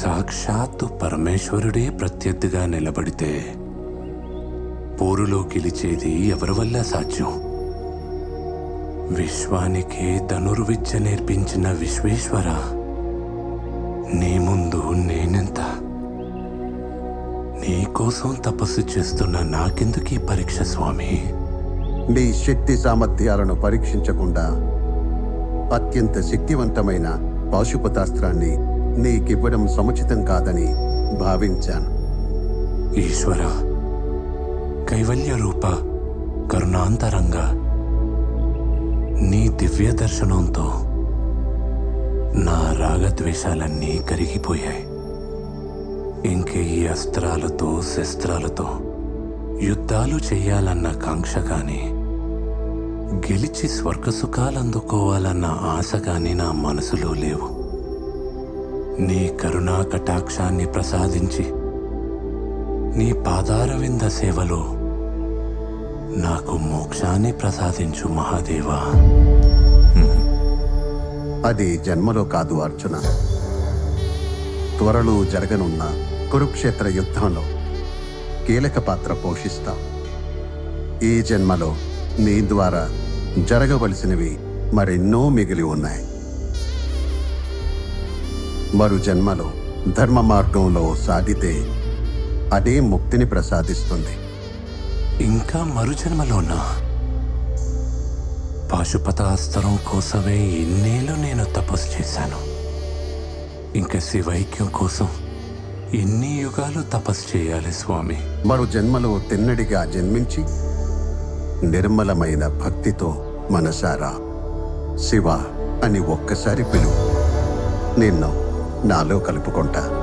సాక్షాత్తు పరమేశ్వరుడే ప్రత్యర్థిగా నిలబడితే పోరులో గెలిచేది ఎవరి వల్ల సాధ్యం? విశ్వానికి ధనుర్విద్య నేర్పించిన విశ్వేశ్వర నీ ముందు నేనెంత? నీకోసం తపస్సు చేస్తున్న నాకెందుకీ పరీక్ష స్వామి? నీ శక్తి సామర్థ్యాలను పరీక్షించకుండా అత్యంత శక్తివంతమైన పాశుపతాస్త్రాన్ని నీకివ్వడం సముచితం కాదని భావించాను. ఈశ్వర కైవల్య రూప కరుణాంతరంగా నీ దివ్య దర్శనంతో నా రాగద్వేషాలన్నీ కరిగిపోయాయి. ఇంకే ఈ అస్త్రాలతో శస్త్రాలతో యుద్ధాలు చేయాలన్న కాంక్ష కానీ గెలిచి స్వర్గసుఖాలందుకోవాలన్న ఆశ కానీ నా మనసులో లేవు. నీ కరుణా కటాక్షాన్ని ప్రసాదించి నీ పాదారవింద సేవలో నాకు మోక్షాన్ని ప్రసాదించు మహాదేవా. అది జన్మలో కాదు అర్జున. త్వరలో జరగనున్న కురుక్షేత్ర యుద్ధంలో కీలక పాత్ర పోషిస్తా. ఈ జన్మలో నీ ద్వారా జరగవలసినవి మరెన్నో మిగిలి ఉన్నాయి. మరు జన్మలో ధర్మ మార్గంలో సాగితే అదే ముక్తిని ప్రసాదిస్తుంది. ఇంకా మరుజన్మలోనా పాశుపతాస్త్రం కోసమే ఇన్నేళ్ళు నేను తపస్సు చేశాను. ఇంకా శివైక్యం కోసం ఎన్ని యుగాలు తపస్సు చేయాలి స్వామి? మరో జన్మలో తిన్నడిగా జన్మించి నిర్మలమైన భక్తితో మనసారా శివ అని ఒక్కసారి పిలువు. నిన్ను నాలో కలుపుకుంటా.